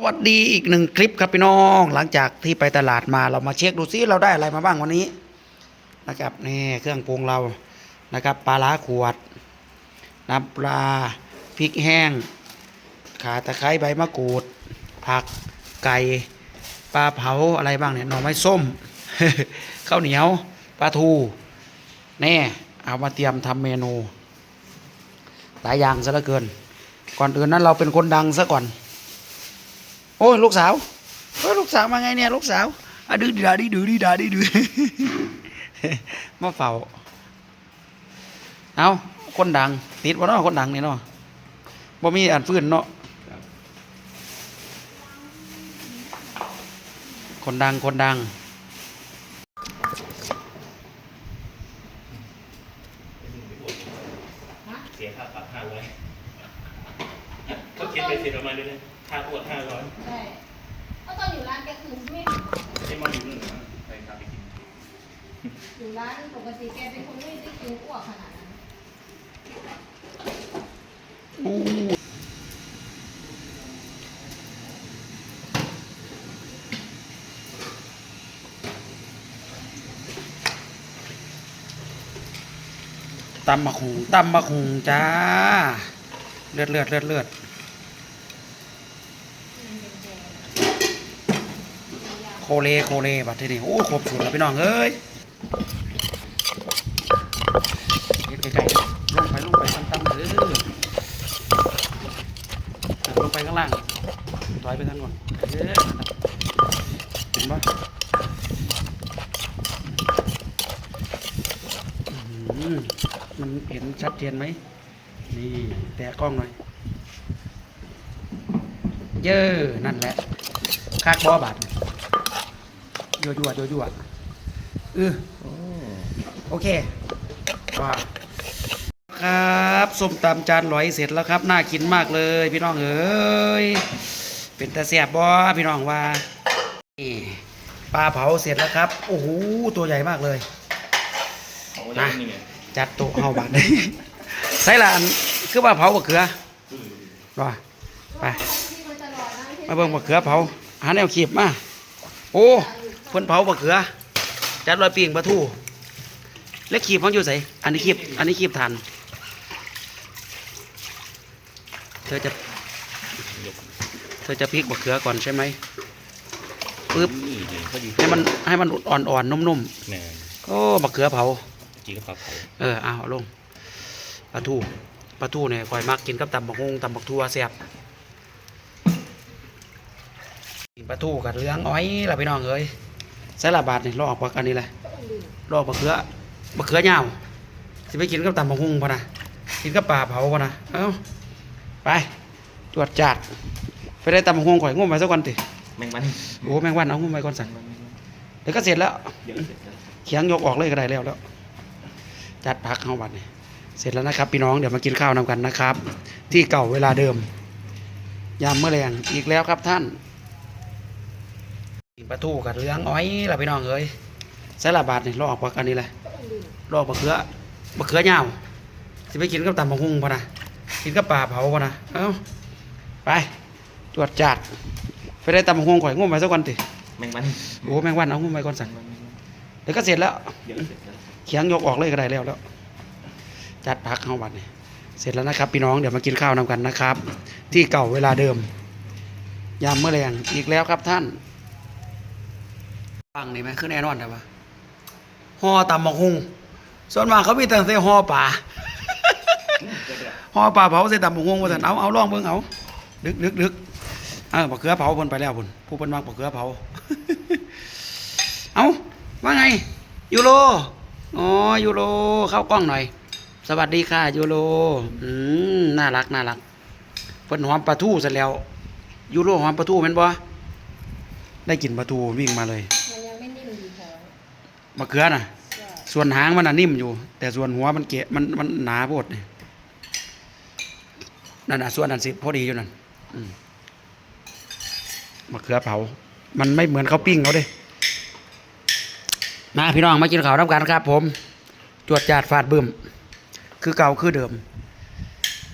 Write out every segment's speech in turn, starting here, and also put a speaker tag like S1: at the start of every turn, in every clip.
S1: สวัสดีอีกหนึ่งคลิปครับพี่น้อง หลังจากที่ไปตลาดมาเรามาเช็คดูซิเราได้อะไรมาบ้างวันนี้นะครับนี่เครื่องปรุงเรานะครับปลาล้าขวดน้ำปลาพริกแห้ง ขาตะไคร้ใบมะกรูด ผักไก่ปลาเผาอะไรบ้างเนี่ยหน่อไม้ส้มข้าวเหนียวปลาทูแน่เอามาเตรียมทำเมนู หลายอย่างซะเหลือเกิน ก่อนอื่นนั้นเราเป็นคนดังซะก่อน โอ้ยลูกสาวโอ้ยลูกสาวมาไงเนี่ยลูกสาวอะดื้อดาดีดื้อดีดาดีดื้อมาเฝ้าเอาคนดัง ติดวะเนาะคนดังนี่เนาะบ่มีอันฟื้นเนาะคนดังคนดัง
S2: เสียค่าปรับห้าร้อยก็คิดไปเสร็จออกมาเลยนะ ค่าปวดห้าร้อย
S3: ใช่เพราะตอนอยู่ร้านแกคือไม่
S2: ไม่มาอยู่นู่นเหรอไปครับไปกิน
S3: อยู่ร้านปกติแกเป็นคนไม่ได้กินอ้วกขนาดนั้น
S1: อู้ตำมะขุงตำมะขุงจ้า เลือดเลือดเลือดเลือด คเลโคเลบัดทีนี้โอ้ครบสูตรแล้วพี่น้องเอ้ยเฮ็ดไกลๆลงไปลงไปตำๆเออลงไปข้างล่างถอยไปข้างก่อนเออเห็นปะอื้อหือมันเห็นชัดเจนไหมนี่แตะกล้องหน่อยเยอะนั่นแหละคากบอบาด วยั่วยั่วยั่วเออโอเคว่าครับส้มตำจานลอยเสร็จแล้วครับ น่ากินมากเลย พี่น้องเอ้ยเป็นตาแสบบ่พี่น้องว่านี่ปลาเผาเสร็จแล้วครับ โอ้โหตัวใหญ่มากเลย
S2: ของร้านนี่ไง
S1: จัดโต๊ะเฮาบาดใส่ละอันคือว่าเผาบะเขือว่าไป
S3: ที่มันตลอดนะ
S1: มาเบิ่งบะเขือเผาหาแนวขีบมาโอ้ เพิ่นเผาบะเขือ จัดรอยปีงปลาทูเล็กขีบมันอยู่ไสอันนี้ขีบอันนี้ขีบทานเธอจะ เธอจะพลิกบะเขือก่อนใช่ไหมปึ๊บ
S2: นี่เลยพอดี
S1: ให้มันให้มันอ่อนๆนุ่ม
S2: แหม่
S1: ๆโอ้บะเขือเผา
S2: จีก็ปลาเผา
S1: เออเอาลงปลาทูปลาทูเนี่ยคอยมักกินกับตำบักฮงตำบักทั่วแซ่บกินปลาทูกับเลี้ยงอ้อยล่ะพี่น้องเอ้ย ใส่ละบาทนี่ลอกปักอันนี้แหละลอกบะเขือบะเขือยาวสิไปกินกับตำบักฮงพะนะกินกับปลาเผาพะนะเอ้าไปตรวจจัดไปได้ตำบักฮงข่อยงุ่มไปสักวันติ
S2: แมงมัน
S1: โอ้แมงวันเอางุ่มไปก่อนสั่งเดี๋ยวก็เสร็จแล้ว
S2: เดี๋ยวเสร็จแล้ว
S1: เขียงยกออกเลยก็ได้แล้วแล้ว จัดพักเข้าบัดนี่เสร็จแล้วนะครับ พี่น้องเดี๋ยวมากินข้าวนำกันนะครับ ที่เก่าเวลาเดิมยามเมื่อแรงอีกแล้วครับท่านกิน ปลาทูกับเลี้ยงอ้อยล่ะพี่น้องเอ้ยใส่ละบาทนี่ลอกปักอันนี้แหละลอกบะเขือบะเขือยาวสิไปกินกับตำบักหุ่งพะนะกินกับปลาเผาพะนะเอ้าไปตรวจจัดไปได้ตำบักหุ่งข่อยงุ่มไปสักวันติ
S2: แมงมัน
S1: โอ้แมงวันเอางุ่มไปก่อนสั่งเดี๋ยวก็เสร็จแล้ว
S2: เดี๋ยวเสร็จแล้ว
S1: เขียงยกออกเลยก็ได้แล้วแล้วจัดพักเข้าบัดนี่เสร็จแล้วนะครับพี่น้องเดี๋ยวมากินข้าวนำกันนะครับ ที่เก่าเวลาเดิมยามเมื่อแรงอีกแล้วครับท่าน ฟังนี่ไหมขึ้นแน่นอนแต่ว่าห่อตำบักหุงส่วนมากเขามีแต่ใส่ห่อป่าห่อป่าเผาใส่ตำบักหุงว่าสันเอาเอาล่องเบิ่งเอาดึกดึกดึกเออบักเขือเผาเพิ่นไปแล้วพุ่นผู้เพิ่นมักบักเขือเผา เอาว่าไงยูโรอ๋อยูโรเข้ากล้องหน่อย สวัสดีค่ะยูโรอืมน่ารักน่ารักเพิ่นหอมปลาทูเสร็จแล้วยูโรหอมปลาทูแม่นบ่ได้กินปลาทูวิ่งมาเลย
S3: มันยังไม่นิ่มดีพอ
S1: มะเขือน่ะ ส่วนหางมันน่ะนิ่มอยู่ แต่ส่วนหัวมันเกะมันมันหนาโพดนี่นั่นน่ะส่วนนั้นสิพอดีอยู่นั่นมะเขือเผา มันไม่เหมือนข้าวปิ้งเขาด้มาพี่น้องมากินข้าวน้ำกันครับ ผม จวดจาดฟาดบึ้มคือเก่าคือเดิม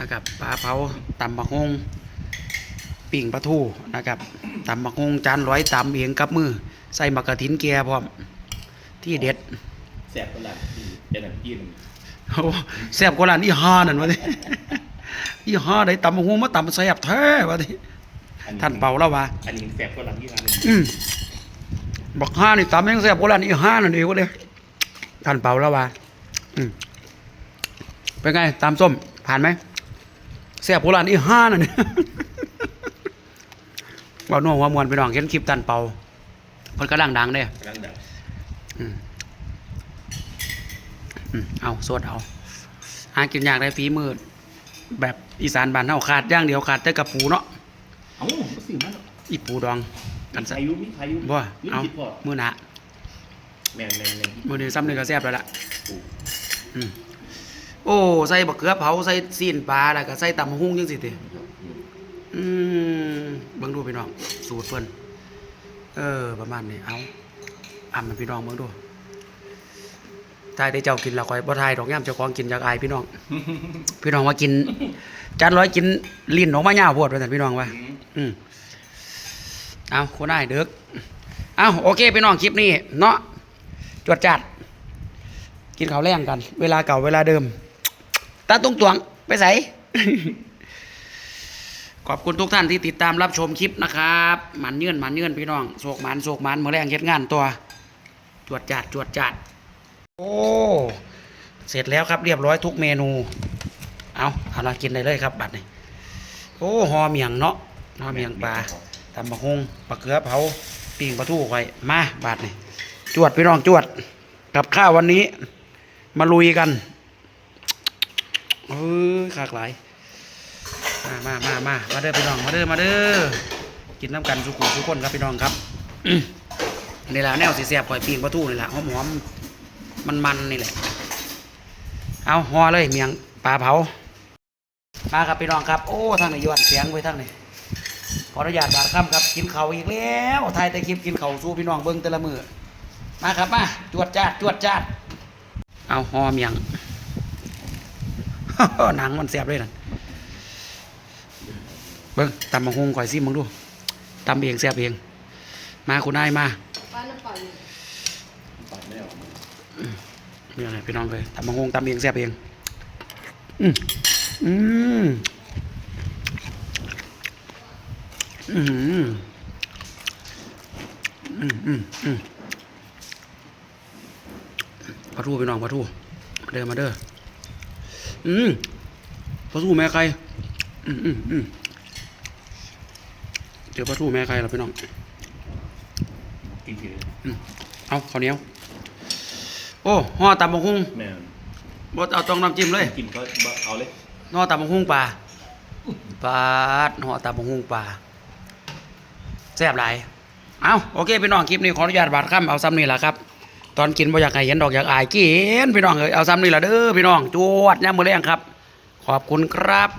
S1: นะครับปลาเผาตำบักฮงปิ่งปลาทูนะครับตำบักฮงจานร้อยตำเองกับมือ ใส่มะกระถินแกพร้อม ที่เด็ด
S2: แสบตลาดที่เป็นอันกิน
S1: โอ้แซ่บกว่าร้านอีห่านั่นวะดิอีห่าได้ตำบักฮงมาตำแซ่บแท้วะดิท่านเป่าแล้ววะ
S2: อันนี้แสบกว่าหลังที่ร้านเลย
S1: อืมบักห่านี่ตำแม่งแซ่บกว่าร้านอีห่านั่นเองวะเด้ท่านเป่าแล้ววะอืมเป็นไงตำส้มผ่านไหมแซ่บกว่าร้านอีห่านั่นว่าน่วงว่ามวนไปน้องเห็นคลิปตันเป่าเพิ่นกำลังดังเด้
S2: กำลังดับ
S1: อืมอืมเอาสวดเอาหากินอยากได้ฝีมือแบบอีสานบ้านเฮาขาดอย่างเดียวขาดแต่กระปูเนาะ
S2: เอ้าก็สื่อมาแล้ว
S1: อีปูดองกัน
S2: มี
S1: ซะ
S2: พายุมีพายุ
S1: บ่
S2: มี
S1: เอา
S2: คิดพอ
S1: มื้อหน้า
S2: แม่นแม่นแม่น
S1: มื้อนี้ซ้ำนึงก็แซ่บแล้วล่ะ
S2: ปู
S1: อืมโอ้ใส่บักเขือเผาใส่ซีนปลาแล้วก็ใส่ตำบักหุ่งจังซี่ติอืมเบิ่งดูพี่น้องสูตรเพิ่นเออ ประมาณนี้เอา อ่ำมันพี่น้องเบิ่งดูทายได้เจ้ากินแล้วข่อยบ่ทายดอกยามเจ้าของกินอยากอายพี่น้อง พี่น้องว่ากินจานร้อยกินลิ้นออกมาหยาวดว่าซั่พี่น้องว่า
S2: อืม
S1: เอาคนได้เด็กเอาโอเคพี่น้องคลิปนี้เนาะจวดจัด กินข้าวแรงกัน เวลาเก่าเวลาเดิมตาตุ้งตวงไปใส่ขอบคุณทุกท่านที่ติดตามรับชมคลิปนะครับหมันเยื่นหมันเยื่นพี่น้องโศกหมันโศกหมันเมื่อแรงเฮ็ดงานตัว จวดจัดจวดจัด โอ้ เสร็จแล้วครับเรียบร้อยทุกเมนู เอาเอาละกินได้เลยครับ บัดนี้โอ้หอเมียงเนาะหอเมียงปลาตำบักฮงปลาเกลือเผาปิ้งปลาทูไว้มาบาดนี่จวดพี่น้องจวด กับข้าววันนี้ มาลุยกันเอ้ยขากหลายมามามามามาเด้อพี่น้องมาเด้อมาเด้อกินน้ำกันสุขุมทุกคนครับพี่น้องครับ นี่แหละแนวสีแสบข่อยปิ้งปลาทูนี่แหละหอมหอมมันมันๆนี่แหละ เอาห่อเลยเมียงปลาเผา มาครับพี่น้องครับ โอ้ทางไหนยวนเสียงไว้ทางไหนขออนุญาตบาดคำครับ กินเขาอีกแล้วถ่ายแต่คลิปกินเขาสู้พี่น้องเบิ้งแต่ละมือมาครับมาจวดจ้าดจวดจ้าดเอาหอมยังหนังมันแสบเลยนั่นเบิ้งตำมะฮงข่อยซิมึงดูตำเองแสบเอง มาคุณนายมา
S3: อยู่
S2: ปัดไม่ออกมา
S1: เนี่ยนะพี่น้องเลยตำมะฮงตำเองแสบเอง อืมอืมอืมอืมอืมอืมปลาทูพี่น้องปลาทูมาเด้อมาเด้ออืมปลาทูแม่ใครอืมอืมอืมเจอปลาทูแม่ใครแล้วพี่น้อง
S2: กินทีเลย
S1: เอาข้าวเหนียว โอ้ห่อตำบักหุ่ง
S2: แม่น
S1: บ่เอาต้องน้ำจิ้มเลย
S2: กินก็บ่เอาเลย
S1: ห่อตำบักหุ่งปลาปลาดห่อตำบักหุ่งปลาแซ่บหลายเอาโอเคพี่น้องคลิปนี้ขออนุญาตบาดค่ำเอาซ้ำนี่แหละครับ ตอนกินบ่อยากให้เห็นดอกอยากอายกินพี่น้องเอ้ยเอาซ้ำนี่แหละเด้อพี่น้องจวดย่ามมือแรงครับ ขอบคุณครับ